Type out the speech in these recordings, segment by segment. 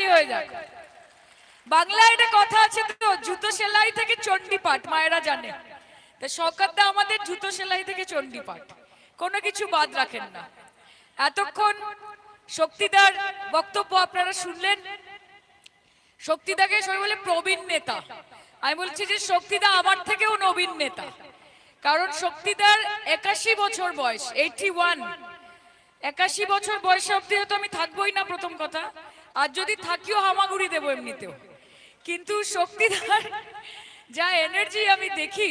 হাততালি হয়ে যাক। বাংলায় একটা কথা আছে তো, জুতো সেলাই থেকে চণ্ডীপাঠ মায়েরা জানে। তা সকাতদা আমাদের জুতো সেলাই থেকে চণ্ডীপাঠ কোনো কিছু বাদ রাখেন না। এতক্ষণ শক্তিদার বক্তব্য আপনারা শুনলেন। শক্তিদাকে সবাই বলে প্রবীণ নেতা। আমি বলছি যে শক্তিদা আমার থেকেও নবীন নেতা। কারণ শক্তিদার একাশি বছর বয়স এইটি ওয়ান একাশি বছর বয়স অব্দি হয়তো আমি থাকবোই না প্রথম কথা। আর যদি থাকিও হামাগুড়ি দেবো এমনিতেও কিন্তু শক্তিদার যা এনার্জি আমি দেখি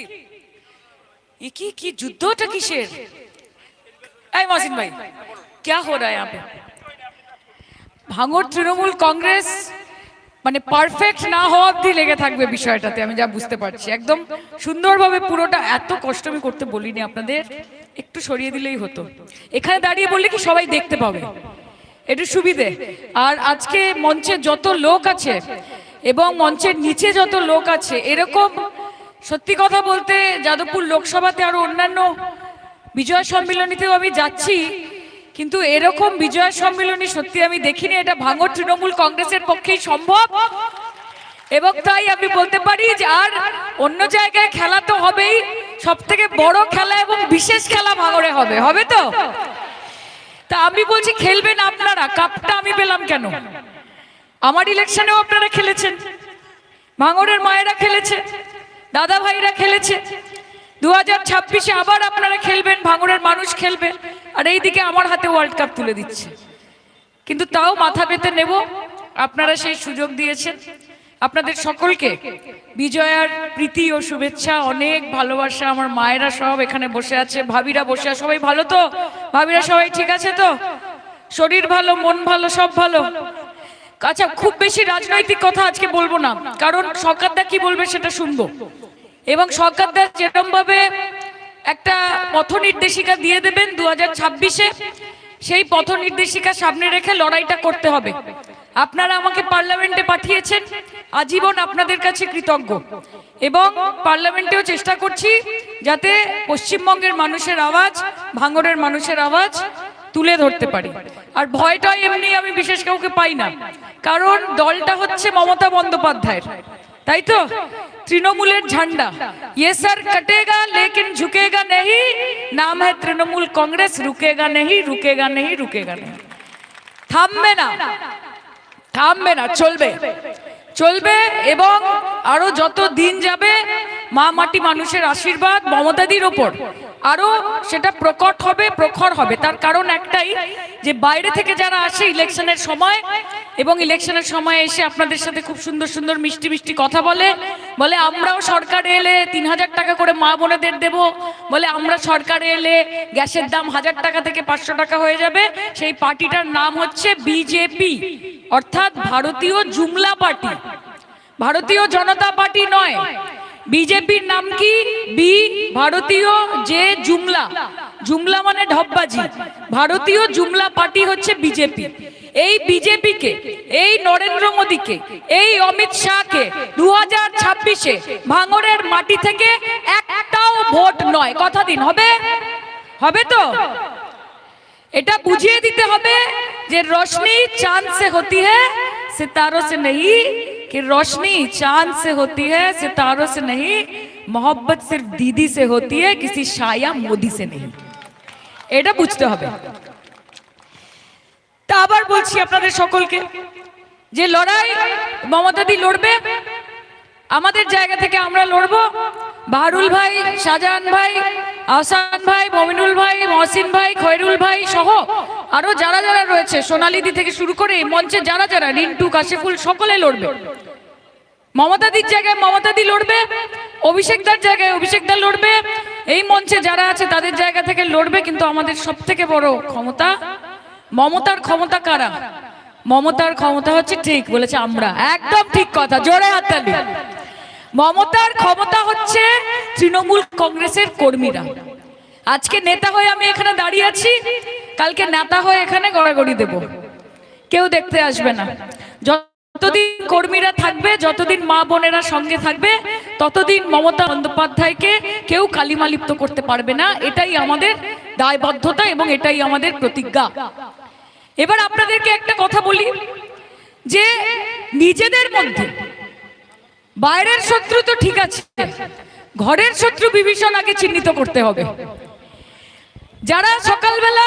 এ কি কি যুদ্ধটা কিসের এই মাসিন ভাই क्या हो रहा है यहाँ पे ভাঙর তৃণমূল কংগ্রেস মানে পারফেক্ট না হওয়া অব্দি লেগে থাকবে বিষয়টাতে আমি যা বুঝতে পারছি একদম সুন্দরভাবে পুরোটা এত কষ্ট আমি করতে বলিনি আপনাদের একটু সরিয়ে দিলেই হতো এখানে দাঁড়িয়ে বললে কি সবাই দেখতে পাবে একটু সুবিধে। আর আজকে মঞ্চে যত লোক আছে এবং মঞ্চের নিচে যত লোক আছে, এরকম সত্যি কথা বলতে যাদবপুর লোকসভাতে আরও অন্যান্য বিজয় সম্মিলনীতেও আমি যাচ্ছি, কিন্তু এরকম বিজয় সম্মিলনী সত্যি আমি দেখিনি। এটা ভাঙর তৃণমূল কংগ্রেসের পক্ষেই সম্ভব। এবং তাই আমি বলতে পারি যে আর অন্য জায়গায় খেলা তো হবেই। সব থেকে বড় খেলা এবং বিশেষ খেলা ভাঙরে হবে হবে তো? তা আমি বলছি খেলবেন আপনারা? কাপটা আমি পেলাম কেন? আমার ইলেকশনেও আপনারা খেলেছেন। ভাঙরের মায়েরা খেলেছে, দাদা ভাইরা খেলেছে। দু হাজার ছাব্বিশে আবার আপনারা খেলবেন ভাঙরের মানুষ খেলবে। আর এইদিকে আমার হাতে ওয়ার্ল্ড কাপ তুলে দিচ্ছে। কিন্তু তাও মাথা পেতে নেব। আপনারা সেই সুযোগ দিয়েছেন। আপনাদের সকলকে বিজয়ার প্রীতি ও শুভেচ্ছা অনেক ভালোবাসা। আমার মায়েরা সব এখানে বসে আছে ভাবিরা বসে আছে। সবাই ভালো তো? ভাবিরা সবাই ঠিক আছে তো? শরীর ভালো মন ভালো সব ভালো? আচ্ছা খুব বেশি রাজনৈতিক কথা আজকে বলব না কারণ সরকারদা কি বলবে সেটা শুনব। এবং সরকারদা যেরকম ভাবে একটা পথ নির্দেশিকা দিয়ে দেবেন দু হাজার ছাব্বিশে সেই পথ নির্দেশিকা সামনে রেখে লড়াইটা করতে হবে। আপনারা আমাকে পার্লামেন্টে পাঠিয়েছেন আজীবন আপনাদের কাছে কৃতজ্ঞ এবং পার্লামেন্টেও চেষ্টা করছি যাতে পশ্চিমবঙ্গের মানুষের আওয়াজ ভাঙড়ের মানুষের আওয়াজ তুলে ধরতে পারি আর ভয়টা এমনি আমি বিশেষ কাউকে পাই না কারণ দলটা হচ্ছে মমতা বন্দ্যোপাধ্যায়ের তাই তো তৃণমূলের ঝান্ডা ये सर कटेगा लेकिन झुकेगा नहीं नाम है तृणमूल कांग्रेस रुकेगा नहीं रुकेगा नहीं रुकेगा नहीं থামবে না থামবে না চলবে। চলবে এবং আরও যত দিন যাবে মা মাটি মানুষের আশীর্বাদ মমতাদির ওপর। আরও সেটা প্রকট হবে, প্রখর হবে। তার কারণ একটাই, যে বাইরে থেকে যারা আসে ইলেকশনের সময়, এবং ইলেকশনের সময় এসে আপনাদের সাথে খুব সুন্দর সুন্দর মিষ্টি মিষ্টি কথা বলে বলে, আমরাও সরকারে এলে তিন হাজার টাকা করে মা বোনেদের দেব। বলে, আমরা সরকারে এলে গ্যাসের দাম হাজার টাকা থেকে পাঁচশো টাকা হয়ে যাবে। সেই পার্টিটার নাম হচ্ছে বিজেপি, অর্থাৎ ভারতীয় জুমলা পার্টি। ভারতীয় জনতা পার্টি নয় বিজেপির নাম কি? বি, ভারতীয় যে জুমলা। জুমলা মানে ঢপবাজি। ভারতীয় জুমলা পার্টি হচ্ছে বিজেপি। এই বিজেপিকে, এই নরেন্দ্র মোদীকে, এই অমিত শাহকে দু হাজার ছাব্বিশে ভাঙরের মাটি থেকে একটাও ভোট নয়। কথা দিন, হবে? হবে তো? এটা বুঝিয়ে দিতে হবে যে রশ্মি চান্সে সে হতি হ্যাঁ সিতারো সে নেই। कि रोशनी चांद से होती है सितारों से नहीं मोहब्बत सिर्फ दीदी से होती है किसी शाया मोदी से नहीं এটা বুঝতে হবে তা আবার বলছি আপনাদের সকলকে যে লড়াই মমতাদি লড়বে আমাদের জায়গা থেকে আমরা লড়বো বাহারুল ভাই শাহজাহান ভাই আহসান ভাই মমিনুল ভাই মহসিন ভাই খয়রুল ভাই সহ আরো যারা যারা রয়েছে সোনালিদি থেকে শুরু করে এই মঞ্চে যারা যারা রিন্টু কাশিফুল সকলে লড়বে মমতাদির জায়গায় মমতাদি লড়বে, অভিষেকদার জায়গায় অভিষেকদা লড়বে। এই মঞ্চে যারা আছে, তাদের জায়গা থেকে লড়বে কিন্তু আমাদের সব থেকে বড় ক্ষমতা, মমতার ক্ষমতা কারা? মমতার ক্ষমতা হচ্ছে ঠিক বলেছে আমরা। একদম ঠিক কথা, জোরে হাততালি মমতার ক্ষমতা হচ্ছে তৃণমূল কংগ্রেসের কর্মীরা। আজকে নেতা হয়ে আমি এখানে দাঁড়িয়ে আছি, কালকে নেতা হয়ে এখানে গড়াগড়ি দেব। কেউ দেখতে আসবে না। যতদিন কর্মীরা থাকবে, যতদিন মা বোনেরা সঙ্গে থাকবে, ততদিন মমতা বন্দ্যোপাধ্যায়কে কেউ কালিমালিপ্ত করতে পারবে না। এটাই আমাদের দায়বদ্ধতা এবং এটাই আমাদের প্রতিজ্ঞা। এবার আপনাদেরকে একটা কথা বলি, যে নিজেদের মধ্যে বাইরের শত্রু তো ঠিক আছে, ঘরের শত্রু বিভীষণ আগে চিহ্নিত করতে হবে। যারা সকালবেলা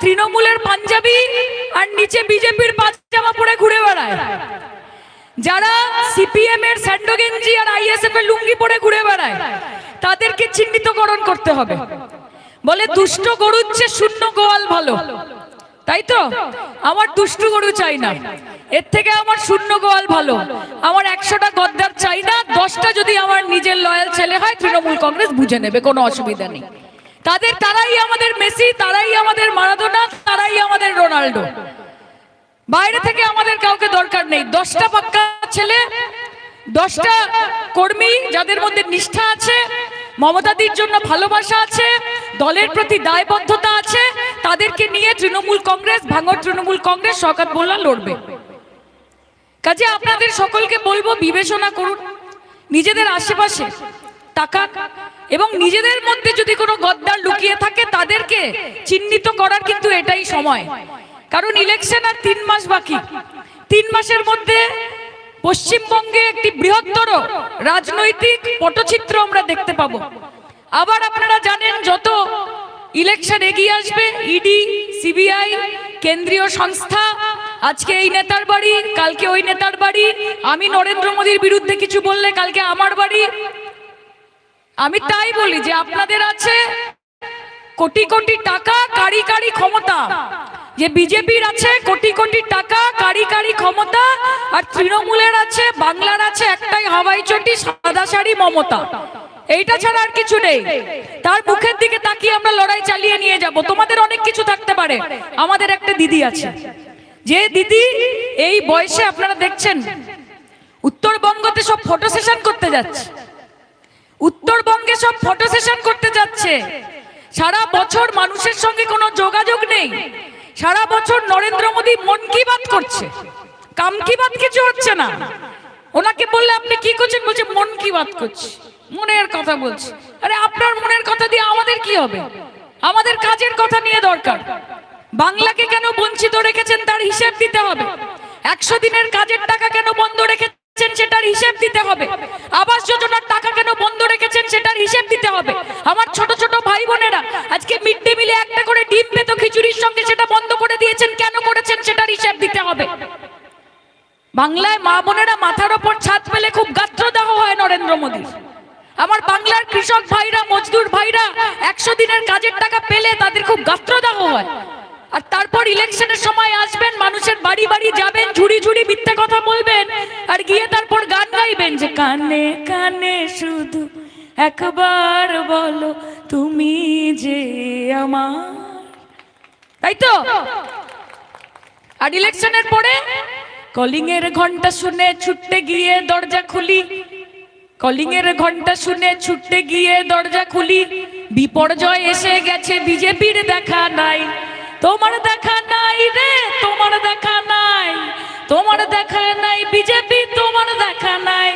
তৃণমূলের পাঞ্জাবি আর নিচে বিজেপির পাজামা পরে ঘুরে বেড়ায়, যারা সিপিএম এর স্যান্ডো গেঞ্জি আর আইএসএফ এর লুঙ্গি পরে ঘুরে বেড়ায়, তাদেরকে চিহ্নিতকরণ করতে হবে। বলে দুষ্ট গরুর চেয়ে শূন্য গোয়াল ভালো। তাই তো? আমার দুষ্টু গরু চাই না। এর থেকে আমার শূন্য গোয়াল ভালো। আমার একশোটা গদ্দার চাই না, দশটা যদি আমার নিজের লয়াল ছেলে হয়, তৃণমূল কংগ্রেস বুঝে নেবে, কোনো অসুবিধা নেই। তাদের তারাই আমাদের মেসি, তারাই আমাদের মারাদোনা, তারাই আমাদের রোনাল্ডো। বাইরে থেকে আমাদের কাউকে দরকার নেই। দশটা পাক্কা ছেলে, দশটা কর্মী যাদের মধ্যে নিষ্ঠা আছে, মমতাদির জন্য ভালোবাসা আছে, দলের প্রতি দায়বদ্ধতা আছে, তাদেরকে নিয়ে তৃণমূল কংগ্রেস, ভাঙর তৃণমূল কংগ্রেস শকাত মোল্লা লড়বে। কাজে আপনাদের সকলকে বলব, বিবেচনা করুন। নিজেদের আশেপাশে টাকা এবং নিজেদের মধ্যে যদি কোনো গদ্দার লুকিয়ে থাকে, তাদেরকে চিহ্নিত করার কিন্তু এটাই সময়। কারণ ইলেকশন আর তিন মাস বাকি। তিন মাসের মধ্যে পশ্চিমবঙ্গে একটি বৃহত্তর রাজনৈতিক পটচিত্র আমরা দেখতে পাবো। আবার আপনারা জানেন, যত ইলেকশন এগিয়ে আসবে ইডি সিবিআই কেন্দ্রীয় সংস্থা, আজকে এই নেতার বাড়ি, কালকে ওই নেতার বাড়ি, আমি নরেন্দ্র মোদীর বিরুদ্ধে কিছু বললে কালকে আমার বাড়ি আমি তাই বলি যে আপনাদের আছে কোটি কোটি টাকা, কারি কারি ক্ষমতা। যে বিজেপির আছে কোটি কোটি টাকা, কারি কারি ক্ষমতা, আর তৃণমূলের আছে, বাংলার আছে একটাই হাওয়াই চটি, সাদা শাড়ি, মমতা। এইটা ছাড়া আর কিছু নেই। তার মুখের দিকে তাকিয়ে আমরা লড়াই চালিয়ে নিয়ে যাব। তোমাদের অনেক কিছু থাকতে পারে। আমাদের একটা দিদি আছে। যে দিদি এই বয়সে আপনারা দেখছেন, উত্তরবঙ্গতে সব ফটো সেশন করতে যাচ্ছে। উত্তরবঙ্গে সব ফটো সেশন করতে যাচ্ছে। সারা বছর মানুষের সঙ্গে কোনো যোগাযোগ নেই। সারা বছর নরেন্দ্র মোদী মন কি বাত করছে? কাম কি বাত কিছু হচ্ছে না। ওনাকে বললে আপনি কি করছেন? বলছে, মন কি বাত করছে। মনের কথা বলছে। আরে, আপনার মনের কথা দিয়ে আমাদের কি হবে? আমাদের কাজের কথা নিয়ে দরকার। বাংলাকে কেন বঞ্চিত রেখেছেন তার হিসেব দিতে হবে। একশো দিনের কাজের টাকা কেন বন্ধ রেখেছেন সেটার হিসেব দিতে হবে। আবাস যোজনার টাকা কেন বন্ধ রেখেছেন সেটার হিসেব দিতে হবে। আমার ছোট ছোট ভাই বোনেরা, আজকে মিড ডে মিলে একটা করে ডিম পেতো খিচুড়ির সঙ্গে সেটা বন্ধ করে দিয়েছেন, কেন করেছেন সেটার হিসেব দিতে হবে। বাংলায় মা বোনেরা মাথার ওপর ছাদ পেলে খুব গাত্রদাহ হয় নরেন্দ্র মোদী আমার বাংলার কৃষক ভাইরা, মজদুর ভাইরা, একশো দিনের কাজের টাকা পেলে তাদের খুব গাত্রদাহ হয়। আর তারপর ইলেকশনের সময় আসবেন, মানুষের বাড়ি বাড়ি যাবেন, ঝুড়ি ঝুড়ি মিথ্যে কথা বলবেন, আর গিয়ে তারপর গান গাইবেন যে কানে কানে শুধু একবার বলো তুমি যে আমার। তাই তো? আর ইলেকশনের পরে কলিং এর ঘণ্টা শুনে ছুটতে গিয়ে দরজা খুলি। কলিং এর ঘণ্টা শুনে ছুটতে গিয়ে দরজা খুলি। বিপর্যয় এসে গেছে, বিজেপির দেখা নাই। তোমার দেখা নাই রে, তোমার দেখা নাই। তোমার দেখা নাই বিজেপি, তোমার দেখা নাই।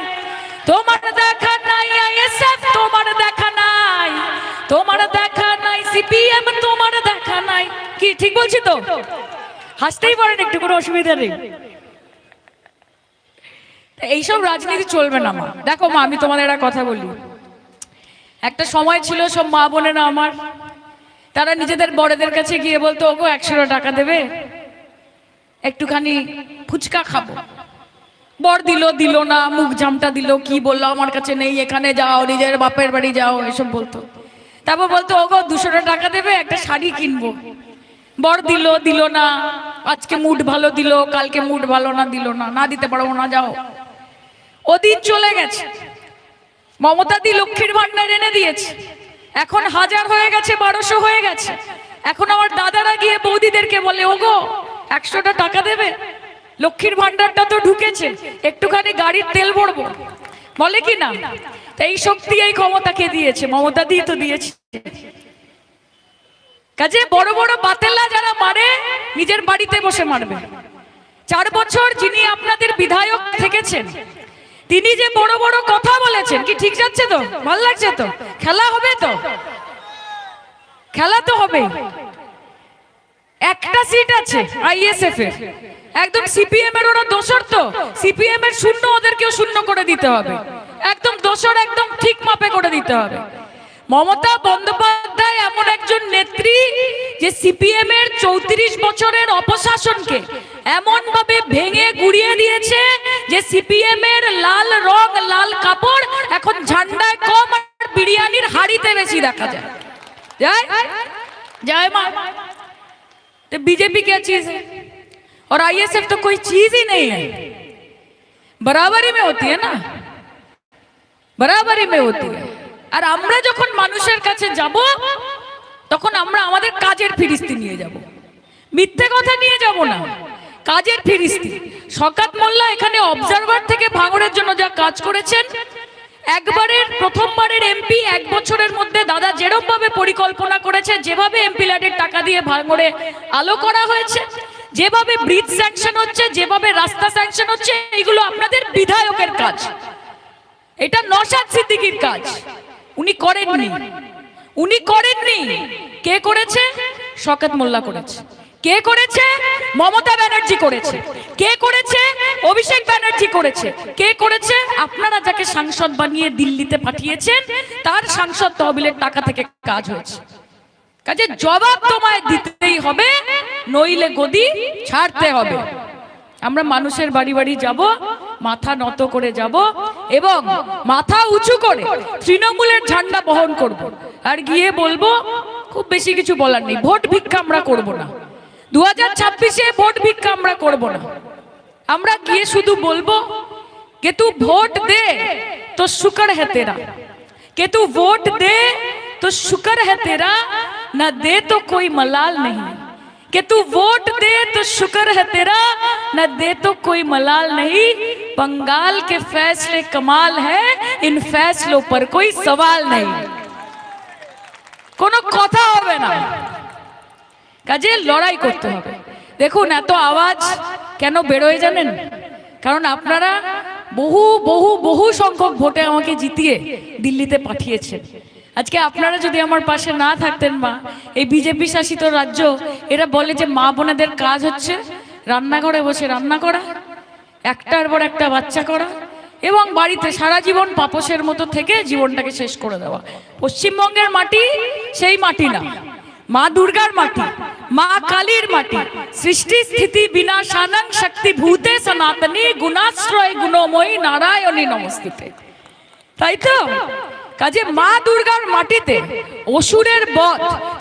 তোমার দেখা নাই আইএসএফ, তোমার দেখা নাই। তোমার দেখা নাই সিপিএম, তোমার দেখা নাই। কি, ঠিক বলছি তো? হাসতেই পারেন একটু, কোনো অসুবিধা নেই। এইসব রাজনীতি চলবে না, মা। দেখো, মা, আমি তোমাদের একটা কথা বলি। একটা সময় ছিল সব মা বোনেরা আমার। তারা নিজেদের বড়দের কাছে গিয়ে বলতো, ওগো একশো টাকা দেবে? একটুখানি ফুচকা খাব। বর দিল দিল না, মুখ জামটা দিল, কি বলল? আমার কাছে নেই, এখানে যাও, নিজের বাপের বাড়ি যাও, এসব বলতো। তারপর বলতো, ওগো, দুশোটা টাকা দেবে, একটা শাড়ি কিনবো। বর দিল দিল না, আজকে মুড ভালো দিল, কালকে মুড ভালো না, দিল না না দিতে পারব না, যাও। ওদিন চলে গেছে। মমতা দি লক্ষ্মীর ভান্ডার এনে দিয়েছে। এখন হাজার হয়ে গেছে, বারোশো হয়ে গেছে। এখন আমার দাদারা গিয়ে বৌদিদেরকে বলে, ওগো, একশোটা টাকা দেবে? লক্ষ্মীর ভান্ডারটা তো ঢুকেছে, একটুখানি গাড়ির তেল ভরবো। বলে কি না? এই শক্তি, এই ক্ষমতাকে দিয়েছে? মমতা দিয়ে তো দিয়েছে। কাজে বড় বড় বাতেলা যারা মারে, নিজের বাড়িতে বসে মারবে। চার বছর যিনি আপনাদের বিধায়ক থেকেছেন তিনি যে বড় বড় কথা বলেছেন, কি ঠিক যাচ্ছে তো? ভালো লাগছে তো? খেলা হবে তো? খেলা তো হবে একটা সিট আছে আইএসএফ এর। একদম সিপিএম এর ওরা দোসর তো। সিপিএম এর শূন্য ওদেরকেও শূন্য করে দিতে হবে। একদম দোষর একদম ঠিক মাপে করে দিতে হবে। মমতা বন্দ্যোপাধ্যায় এমন একজন নেত্রী যে সিপিএম এর চৌত্রিশ বছরের অপশাসনকে এমন ভাবে ভেঙে গুড়িয়ে দিয়েছে যে সিপিএম এর লাল রং লাল কাপড় এখন ঝান্ডায় কম আর বিরিয়ানির হাড়িতে বেশি দেখা যায় जय जय मां तो बीजेपी क्या चीज है और आईएसएफ तो कोई चीज ही नहीं है बराबरी में होती है ना বরাবরই মে হতি है। আর আমরা যখন মানুষের কাছে যাব তখন আমরা আমাদের কাজের ফিরিস্তি নিয়ে যাব মিথ্যে কথা নিয়ে যাব না কাজের ফিরিস্তি। শকাত মোল্লা এখানে অবজারভার থেকে ভাঙড়ের জন্য যা কাজ করেছেন, একবারের, প্রথমবারের এমপি এক বছরের মধ্যে দাদা যেরকম ভাবে পরিকল্পনা করেছে, যেভাবে এমপি ল্যাডের টাকা দিয়ে ভাঙড়ে আলো করা হয়েছে, যেভাবে ব্রিজ স্যাংশন হচ্ছে, যেভাবে রাস্তা স্যাংশন হচ্ছে এগুলো আপনাদের বিধায়কের কাজ। এটা নসাদ সিদ্দিকির কাজ। উনি করেননি। উনি করেননি। কে করেছে? শকাত মোল্লা করেছে। কে করেছে? মমতা ব্যানার্জি করেছে। কে করেছে? অভিষেক ব্যানার্জি করেছে। কে করেছে? আপনারা যাকে সাংসদ বানিয়ে দিল্লিতে পাঠিয়েছেন, তার সাংসদ তহবিলের টাকা থেকে কাজ হয়েছে। কাজে জবাব তোমায় দিতেই হবে, নইলে গদি ছাড়তে হবে। আমরা মানুষের বাড়ি বাড়ি যাব, মাথা নত করে যাব এবং মাথা উঁচু করে তৃণমূলের ঝান্ডা বহন করব। আর গিয়ে বলব, খুব বেশি কিছু বলার নেই, ভোট ভিক্ষা আমরা করব না। দু হাজার ছাব্বিশে ভোট ভিক্ষা আমরা করব না আমরা গিয়ে শুধু বলবো কে তু ভোট দে তো শুকর है तेरा के तू वोट दे तो शुक्र है तेरा न दे तो कोई मलाल नहीं कि तू वोट दे तो शुक्र है तेरा न दे तो कोई मलाल नहीं बंगाल के फैसले कमाल है इन फैसलों पर कोई सवाल नहीं কোনো কথা হবে না কাজে লড়াই করতে হবে। দেখুন, এত আওয়াজ কেন বেরোয় জানেন? কারণ আপনারা বহু বহু বহু সংখ্যক ভোটে আমাকে জিতিয়ে দিল্লিতে পাঠিয়েছেন। আজকে আপনারা যদি আমার পাশে না থাকতেন মা, এই বিজেপি শাসিত রাজ্য, এরা বলে যে মা বোনেদের কাজ হচ্ছে রান্নাঘরে বসে রান্না করা, একটার পর একটা বাচ্চা করা, এবং বাড়িতে সারা জীবন পাপসের মতো থেকে জীবনটাকে শেষ করে দেওয়া। পশ্চিমবঙ্গের মাটি সেই মাটি না। মা দুর্গার মাটি, মা কালীর মাটি। সৃষ্টি, স্থিতি বিনাশানং শক্তি, ভূতে, সনাতনী, গুণাশ্রয়, গুণময়ী, নারায়ণী নমস্তুতে। তাই তো? কাজে মা দুর্গার মাটিতে অসুরের বধ,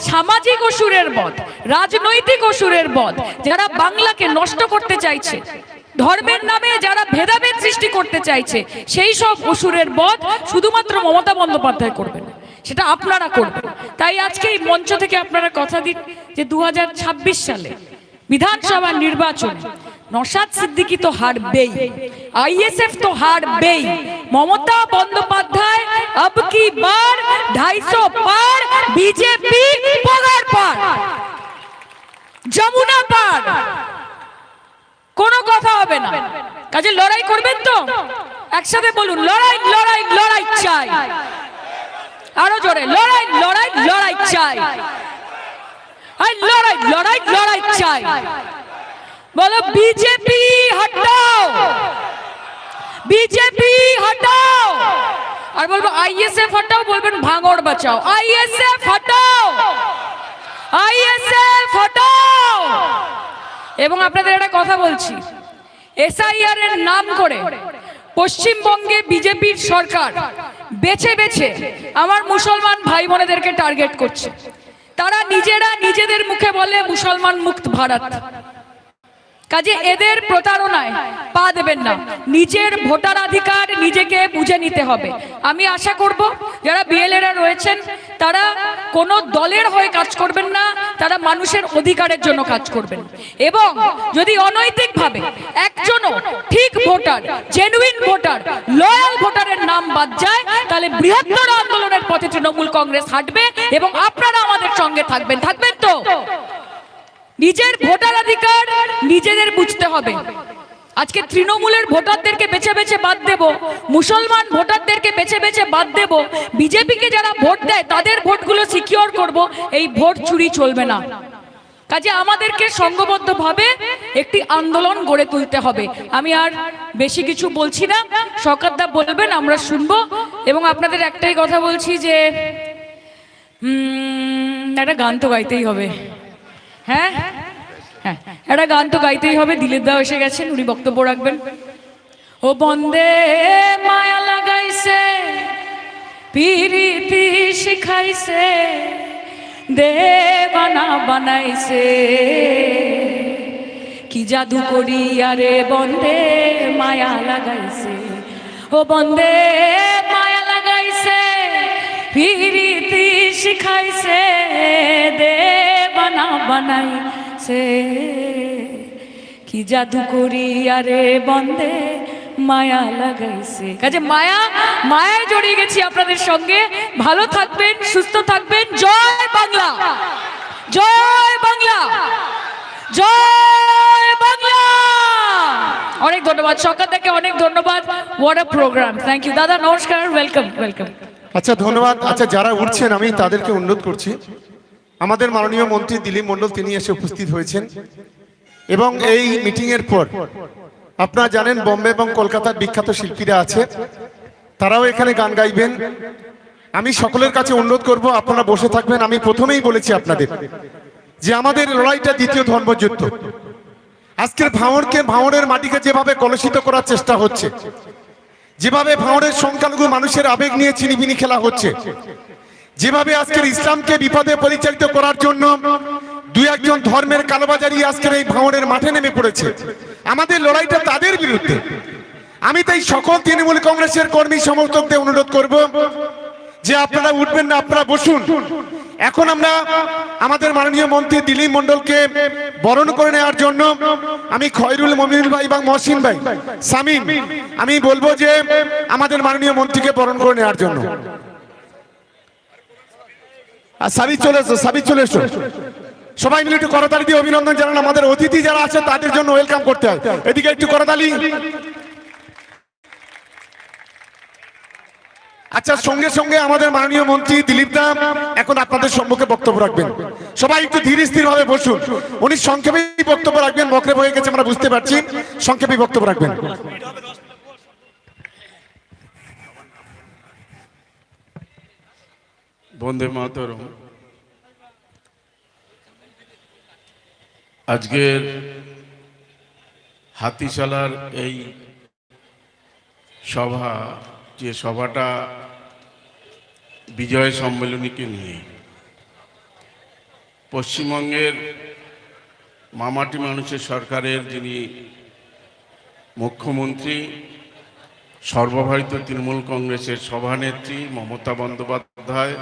সামাজিক অসুরের বধ, রাজনৈতিক অসুরের বধ, যারা বাংলাকে নষ্ট করতে চাইছে, ধর্মের নামে যারা ভেদাভেদ সৃষ্টি করতে চাইছে, সেই সব অসুরের বধ শুধুমাত্র মমতা বন্দ্যোপাধ্যায় করবেন সেটা আপনারা করবেন তাই আজকে এই মঞ্চ থেকে আপনারা কথা দিন যে দু সালে বিধানসভা নির্বাচন নসাদ সিদ্দিকি তো হারবেই আইএসএফ তো হারবেই মমতা বন্দ্যোপাধ্যায় अब की बार 250 পার বিজেপি পগার পার যমুনা পার কোনো কথা হবে না কাজে লড়াই করবেন তো একসাথে বলুন লড়াই লড়াই লড়াই চাই আরও জোরে, লড়াই লড়াই লড়াই চাই। আর লড়াই লড়াই লড়াই চাই। বলো, বিজেপি হটাও। বিজেপি হটাও। আর বলব আইএসএফ হটাও, বলবেন ভাঙড় বাঁচাও। আইএসএফ হটাও। আইএসএফ হটাও। এবং আপনাদের একটা কথা বলছি, এসআইআর এর নাম করে পশ্চিমবঙ্গে বিজেপির সরকার বেছে বেছে আমার মুসলমান ভাই বোনেদেরকে টার্গেট করছে। তারা নিজেরা নিজেদের মুখে বলে মুসলমান মুক্ত ভারত। কাজে এদের প্রতারণায় পা দেবেন না। নিজের ভোটাধিকার নিজেকে বুঝে নিতে হবে। আমি আশা করব যারা বিএলএরা রয়েছেন তারা কোনো দলের হয়ে কাজ করবেন না তারা মানুষের অধিকারের জন্য কাজ করবেন। এবং যদি অনৈতিকভাবে একজনও ঠিক ভোটার জেনুইন ভোটার লয়াল ভোটারের নাম বাদ যায় তাহলে বৃহত্তর আন্দোলনের পথে তৃণমূল কংগ্রেস হাঁটবে এবং আপনারা আমাদের সঙ্গে থাকবেন। থাকবেন তো? নিজের ভোটাধিকার নিজেদের বুঝতে হবে। আজকে তৃণমূলের ভোটারদেরকে বেছে বেছে বাদ দেব, মুসলমান ভোটারদেরকে বেছে বেছে বাদ দেব, বিজেপিকে যারা ভোট দেয় তাদের ভোটগুলো সিকিওর করব, এই ভোট চুরি চলবে না। কাজে আমাদেরকে সংঘবদ্ধভাবে একটি আন্দোলন গড়ে তুলতে হবে। আমি আর বেশি কিছু বলছি না সরকারদা বলবেন, আমরা শুনব। এবং আপনাদের একটাই কথা বলছি যে একটা গান তো গাইতেই হবে। হ্যাঁ? হ্যাঁ। একটা গান তো গাইতেই হবে দিলীপ দাও এসে গেছেন, উনি বক্তব্য রাখবেন। ও বন্দে মায়া লাগাইছে, পিরিতি শিখাইছে, দেবানা বানাইছে। কি জাদু করিয়া রে বন্দে মায়া লাগাইছে, ও বন্দে মায়া লাগাইছে, পিরিতি শিখাইছে দেবানা বানাইছে কি জাদু করিয়া রে বন্দে, মায়া লাগাইছে। কাজে মায়া, মায়ায় জড়িয়ে গেছি আপনাদের সঙ্গে। ভালো থাকবেন, সুস্থ থাকবেন। জয় বাংলা। জয় বাংলা। জয় বাংলা। অনেক ধন্যবাদ। সকাল থেকে অনেক ধন্যবাদ। What a program thank you দাদা, নমস্কার। ওয়েলকাম ওয়েলকাম আচ্ছা ধন্যবাদ। আচ্ছা যারা উঠছেন, আমি তাদেরকে অনুরোধ করছি। আমাদের মাননীয় মন্ত্রী দিলীপ মণ্ডল তিনি এসে উপস্থিত হয়েছেন। এবং এই মিটিং এর পর, আপনারা জানেন বোম্বে এবং কলকাতার বিখ্যাত শিল্পীরা আছে। তারাও এখানে গান গাইবেন। আমি সকলের কাছে অনুরোধ করব, আপনারা বসে থাকবেন। আমি প্রথমেই বলেছি আপনাদের যে আমাদের লড়াইটা দ্বিতীয় ধর্মযুদ্ধ। আজকের ভাঁড়কে ভাঁড়ের মাটিকে যেভাবে কলুষিত করার চেষ্টা হচ্ছে, যেভাবে ভাঁড়ের সংখ্যালঘু মানুষের আবেগ নিয়ে চিনিবিনি খেলা হচ্ছে যেভাবে আজকের ইসলামকে বিপদে পরিচালিত করার জন্য দু একজন ধর্মের কালোবাজারি আজকের এই ভাঁড়ের মাঠে নেমে পড়েছে। আমাদের লড়াইটা তাদের বিরুদ্ধে। আমি তাই সকল তৃণমূল কংগ্রেসের কর্মী সমর্থকদের অনুরোধ করব যে আপনারা উঠবেন না, আপনারা বসুন। এখন আমরা আমাদের মাননীয় মন্ত্রী দিলীপ মন্ডলকে বরণ করে নেওয়ার জন্য আমি খয়রুল মমিনুল ভাই এবং মহসিন ভাই, সামিম, আমি বলব যে আমাদের মাননীয় মন্ত্রীকে বরণ করে নেওয়ার জন্য। সাবি চলে এসো সাবি চলে এসো। সবাই মিলে একটু করতালি দিয়ে অভিনন্দন জানান। আমাদের অতিথি যারা আছে, তাদের জন্য ওয়েলকাম করতে হয়। এদিকে একটু করতালি। আচ্ছা সঙ্গে সঙ্গে আমাদের মাননীয় মন্ত্রী দিলীপ দাম এখন আপনাদের সম্মুখে বক্তব্য রাখবেন। সবাই একটু ধীর স্থির ভাবে বসুন। উনি সংক্ষেপেই বক্তব্য রাখবেন বকরে হয়ে গেছে, আমরা বুঝতে পারছি। সংক্ষেপেই বক্তব্য রাখবেন। বন্দে মাতরম। আজকের হাতিশালার এই সভা, যে সভাটা বিজয় সম্মেলনীকে নিয়ে, পশ্চিমবঙ্গের মামাটি মানুষের সরকারের যিনি মুখ্যমন্ত্রী সর্বভারতীয় তৃণমূল কংগ্রেসের সভানেত্রী মমতা বন্দ্যোপাধ্যায়